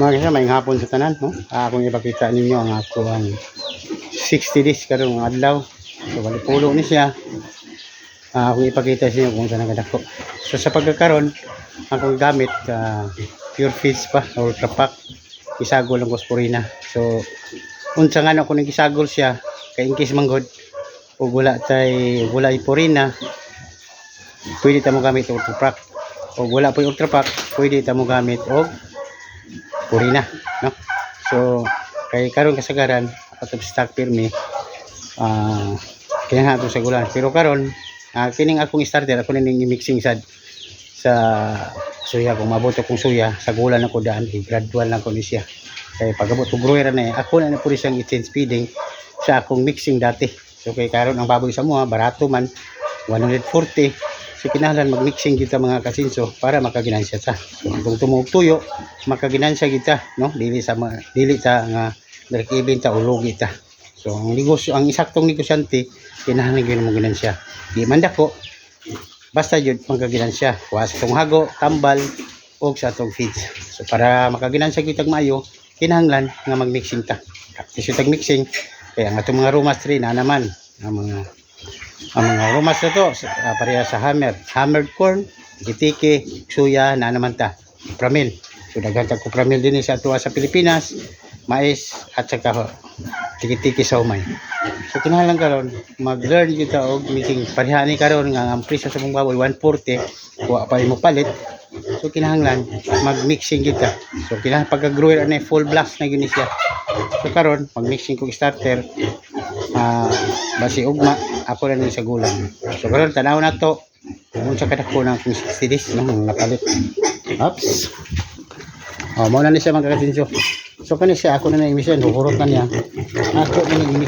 Mga kasi may hapon sa tanan, no? Ah, Akong ipakita ninyo ang ako ang 60 days karong adlaw. So bali pulo ni siya. Ah, akong ipakita sa inyo kung saan nagdako. So sa pagkakaroon, akong gamit ah, pure feeds pa or tapak isagol ang gosporina. So unsa nga ako nang isagol siya kay in case manggod o wala tay wala ipurina pwede ta mo gamit og ultrapack o wala po yung ultrapack pwede ta mo gamit og purina no? So kay karon kasagaran out of stock pirmi ah kaya nga sa gulan pero karon ah, kining akong starter ako ning mixing sad sa suya. Kung mabuto kong suya sa gulan ako daan eh, gradual lang ko ni siya. Kay pagabot og grower na eh, ako na na po siyang i-change feeding sa akong mixing dati. So kay karon ang baboy sa mga barato man 140 so kinahanglan mag-mixing kita mga kasinso para makaginansya ta. Kung tumog tuyo makaginansya kita no? Dili sa mga- dili ta nga break-even ta o lugi ta. So ang negosyo ang isaktong negosyante kinahanglan gyud mo ginansya di man dako basta jud magkaginansya kuha sa tong hago tambal o sa atong feeds. So para makaginansya kita maayo kinahanglan nga mag-mixing ta. Practice yung tag-mixing. Kaya ang atong mga rumas na naman ang mga ang mga rumas na to uh, pareha sa hammer. Hammered corn tiki suya na naman ta pramil. So daghan tag pramil din sa ato sa Pilipinas mais at saka tiki-tiki sa umay so kinahanglan karon mag-learn kita og mixing pareha ni karon nga ang presyo sa mong baboy 140 kuha pa mo palit so kinahanglan mag-mixing kita so kinahanglan pagka-grower na full blast na gini siya. So karon mag-mixing kog starter ah basi ugma ako na ni sa gulang. So karon tanaw na to. Kung sa kadako ng 60 days no napalit. Ups oh mo na ni siya magkakasinso so kani siya ako na na emission huhurot na niya. Ako na ni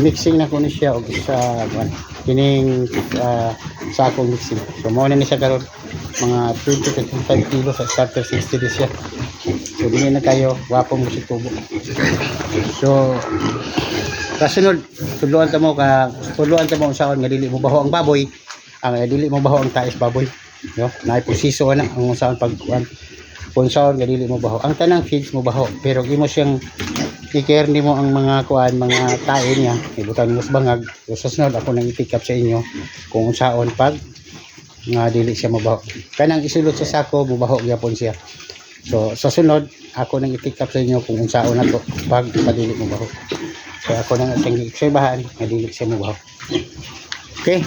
mixing na ko ni siya og sa kuan kining ah, sa akong mixing. So mo na ni siya karon mga 20 to 25 kilo sa starter 60 days siya so dili na kayo wapo mo si tubo. So kasunod tuluan ta mo ka tuluan ta mo usaon nga dili mo baho ang baboy. Ang nga dili mo baho ang taes baboy. No? Naay na ang usaon pag kuan kung saan nga dili mo baho. Ang tanang feeds mo baho pero imo siyang i-care nimo ang mga kuan mga tae niya. Ibutan mo sa bangag. So ako nang i-pick up sa inyo kung unsaon pag nga dili siya mabaho kanang isulod sa sako mubaho gyapon siya so sa sunod ako nang i-pick up sa inyo kung unsaon na to. Pag padili mo baho so ako nang siyang i-obserbahan nga dili siya mabaho okay.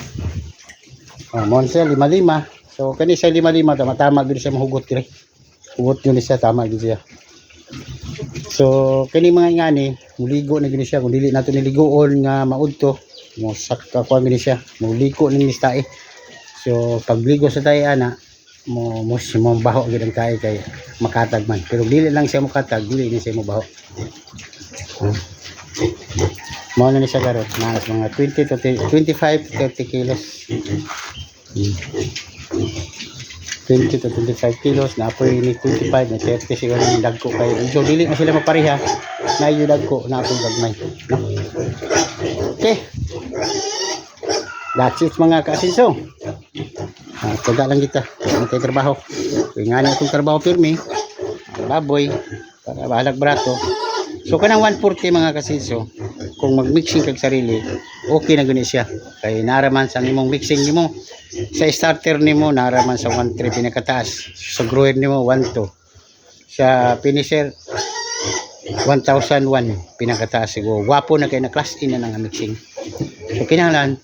Oh, monster lima lima so kani sa lima lima tama tama gid siya mahugot dire hugot yun siya tama gid siya. So kini mga ingani muligo na gini siya. Kung dili nato niligoon nga maudto mo sakka ko gini siya. Muligo ni tae. So pagligo sa tae ana mo mo si mo baho gid ang tae kay makatag man pero dili lang siya makatag dili ni siya mo baho. Hmm. Mao na ni siya na mga 20 to 30 25 to 30 kilos. Hmm. 20 to 25 kilos na apoy ni 25 na 30 siguro yung dagko kay so dili na sila mapareha na yung dagko na akong gagmay no? okay that's it mga kasinso ah, taga lang kita. Ang tayo trabaho. Kaya nga na itong trabaho ang baboy. Para bahalag brato. So kanang 140 mga kasinso kung mag-mixing kag sarili okay na gani siya. Kay naraman sa imong mixing nimo. Sa starter nimo naraman sa 1.3 pinakataas. Sa grower nimo 1.2 sa finisher 1001 pinakataas siguro. Wapo na kay na class in na ng mixing. So kinahanglan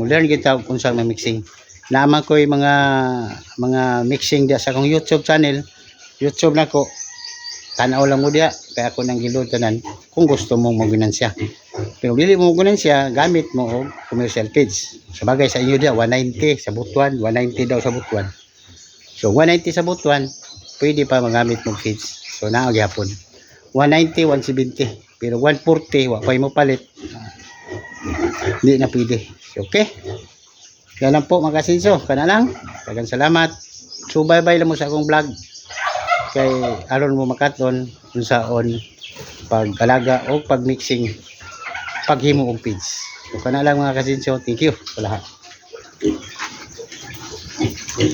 mo learn kita kung saan mixing naman ko yung mga mga mixing dia sa akong YouTube channel. YouTube na ko. Tanaw lang mo dia kaya ako nang gilod tanan kung gusto mong maginansya pero dili mo maginansya gamit mo og commercial page sa bagay sa inyo dia 190 sa butuan 190 daw sa butuan. So 190 sa butuan pwede pa magamit mong feeds so naa gyapon. 190 170 pero 140 wa pa mo palit hindi na pwede. Okay yan lang po mga kasinso. Kana lang. Dagan salamat. So bye bye lang mo sa akong vlog. Kay aron mo makaton kung saon pag-alaga o pag-mixing paghimo og feeds. So kana lang mga kasinso. Thank you. Sa lahat